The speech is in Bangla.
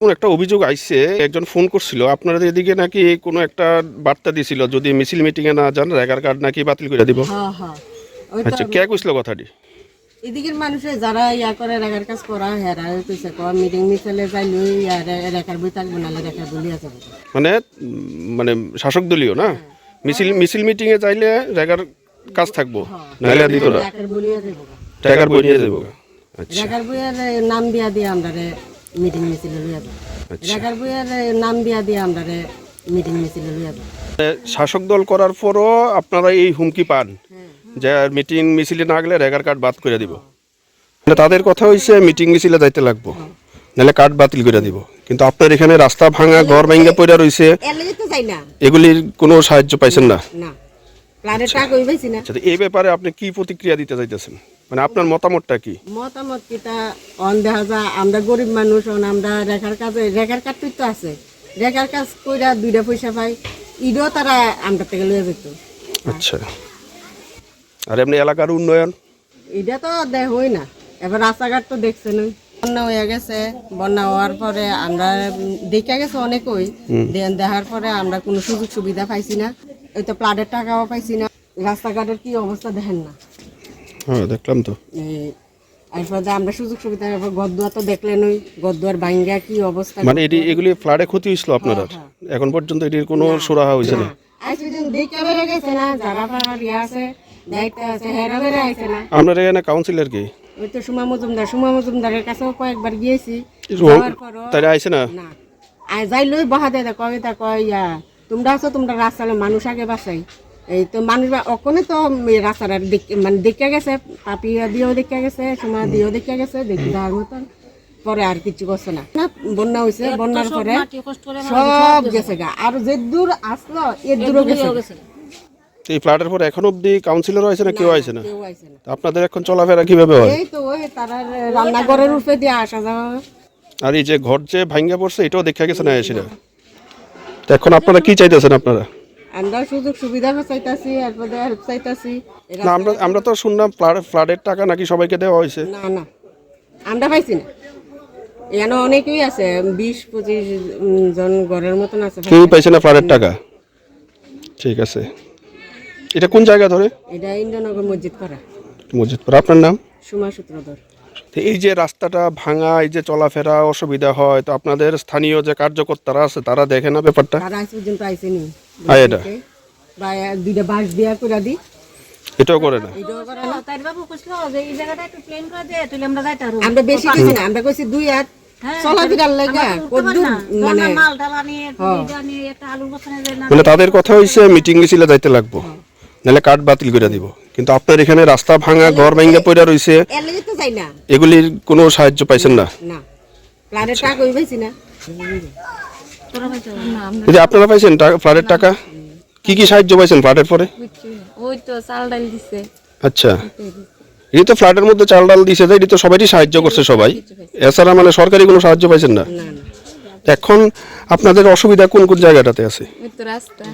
কোন একটা অভিযোগ আইসে একজন ফোন করছিল আপনারা এদিকে নাকি কোনো একটা বার্তা দিছিল যদি মিছিল মিটিং এ না যান রেগার কার্ড নাকি বাতিল করে দিব। হ্যাঁ হ্যাঁ। আচ্ছা কে কইছিল কথাটি? এদিকের মানুষে যারা ইয়া করে রেখার কাজ করা হেরা কইছে ক মিটিং মিছিলে যাই লই ইয়া রে- রেখার বই থাকব নাহলে রেখার বলি আছে মানে মানে শাসক দলীয় না? মিছিল মিছিল মিটিং এ যাইলে রেগার কাজ থাকব নাহলে না। রেখার বলি আছে রেগার বই নিয়ে যাব। আচ্ছা। রেখার বইয়ের নাম দিয়া দিয়ে আমরা মিটিং মিছিলে আচ্ছা। বইয়ের নাম দিয়া দিয়ে আমরা মিটিং মিছিলে শাসক দল করার পরও আপনারা এই হুমকি পান যে মিটিং মিছিলে না গেলে রেগার কার্ড বাদ করে দিব। তাদের কথা হইছে মিটিং মিছিলে যাইতে লাগবো। নাহলে কার্ড বাতিল করে দিব। কিন্তু আপনার এখানে রাস্তা ভাঙা ঘর ভাঙ্গা পড়ে না। এগুলির কোনো সাহায্য পাইছেন না। আচ্ছা তো এই ব্যাপারে আপনি কি প্রতিক্রিয়া দিতে চাইতেছেন? মানে আপনার মতামতটা কি? মতামত কিটা অন দেখা যায় আমরা গরিব মানুষ অন আমরা রেখার কাজে রেখার কাজ তো আছে। রেখার কাজ কইরা দুইটা পয়সা পাই ইডও তারা আমরা থেকে লয়ে যেত আচ্ছা। আর এমনি এলাকার উন্নয়ন? এটা তো দেখ হই না এবার রাস্তাঘাট তো দেখছেন বন্যা হয়ে গেছে বন্যা হওয়ার পরে আমরা দেখা গেছে অনেকই। দেন দেখার পরে আমরা কোনো সুযোগ সুবিধা পাইছি না ওই তো প্লাডের টাকাও পাইছি না। রাস্তাঘাটের কি অবস্থা দেখেন না। হ্যাঁ দেখলাম তো। আমরা সুযোগ সুবিধা এরপর তো দেখলেন ওই ভাঙ্গা কি অবস্থা মানে এটি এগুলি ফ্লাডে ক্ষতি হয়েছিল আপনার এখন পর্যন্ত এটির কোনো সুরাহা হয়েছে না? আপনার এখানে কাউন্সিলর কি? ওই তো সুমা মজুমদার সুমা মজুমদারের কাছেও কয়েকবার গিয়েছি। তারা আইছে না? যাই লই বহা দেয় কবিতা কয় ইয়া তোমরা আছো তোমরা রাস্তালে মানুষ আগে বাসাই এই তো মানুষ বা- অকনে তো রাস্তার আর মানে দেখে গেছে পাপি দিয়েও দেখে গেছে সোমা দিয়েও দেখে গেছে দেখি দেওয়ার মতন। পরে আর কিছু করছে না। বন্যা হয়েছে বন্যার পরে সব গেছে। গা। আর যে দূর আসলো এর দূরও গেছে এই ফ্ল্যাটের পর এখন অবধি কাউন্সিলর হয়েছে না কেউ আইছে না? কেউ আইছে না। আপনাদের এখন চলাফেরা কীভাবে হয়? এই তো ওই তারা রান্নাঘরের উপরে দিয়ে আসা যাওয়া। আর এই যে ঘর যে ভাঙ্গা পড়ছে এটাও দেখা গেছে না এসে এখন আপনারা কি চাইতেছেন আপনারা? আমরা সুযোগ সুবিধা চাইতাছি এরপরে হেল্প চাইতাছি। না আমরা আমরা তো শুনলাম ফ্লাড ফ্লাডের টাকা নাকি সবাইকে দেওয়া হয়েছে। না না। আমরা পাইছি না। এখানে অনেকেই আছে বিশ পঁচিশ জন ঘরের মতন আছে। কেউ পাইছে না ফ্লাডের টাকা? ঠিক আছে। এটা কোন জায়গা ধরে? এটা ইন্দ্রনগর মসজিদ করা মসজিদপুর আপনার নাম? সুমা সূত্রধর। তো এই যে রাস্তাটা ভাঙা এই যে চলাফেরা অসুবিধা হয় তো আপনাদের স্থানীয় যে কার্যকর্তারা আছে তারা দেখে না ব্যাপারটা? তারা আজ পর্যন্ত আইসে নি। এটা। বা দুইটা বাঁশ দিয়া করে দি। এটাও করে না? এটাও করে না। তাই বাবু কইছিল যে এই জায়গাটা একটু প্লেন করে দে তুই আমরা যাইতে পারব। আমরা বেশি কিছু না আমরা কইছি দুই হাত চলাফেরার লাগা কদ্দুর মানে মাল ডালা নিয়ে এটা নিয়ে একটা আলু বসানে যে না। মানে তাদের কথা হইছে মিটিং মিছিলে যাইতে লাগবো। নাহলে কার্ড বাতিল করে দিব। কিন্তু আপনার এখানে রাস্তা ভাঙা ঘর ভাঙ্গা পড়ে না এগুলির কোনো সাহায্য পাইছেন না? না। প্লানের টাকা কই পাইছি না? তোরা পাইছো না এই যে আপনারা পাইছেন ফ্লাডের টাকা? কি কি সাহায্য পাইছেন ফ্লাডের পরে? ওই তো চাল ডাল দিছে। আচ্ছা। এই তো ফ্ল্যাটের মধ্যে চাল ডাল দিছে যে এটি তো সবাইই সাহায্য করছে সবাই। এছাড়া মানে সরকারি কোনো সাহায্য পাইছেন না? না না। এখন আপনাদের অসুবিধা কোন কোন জায়গাটাতে আছে? রাস্তা।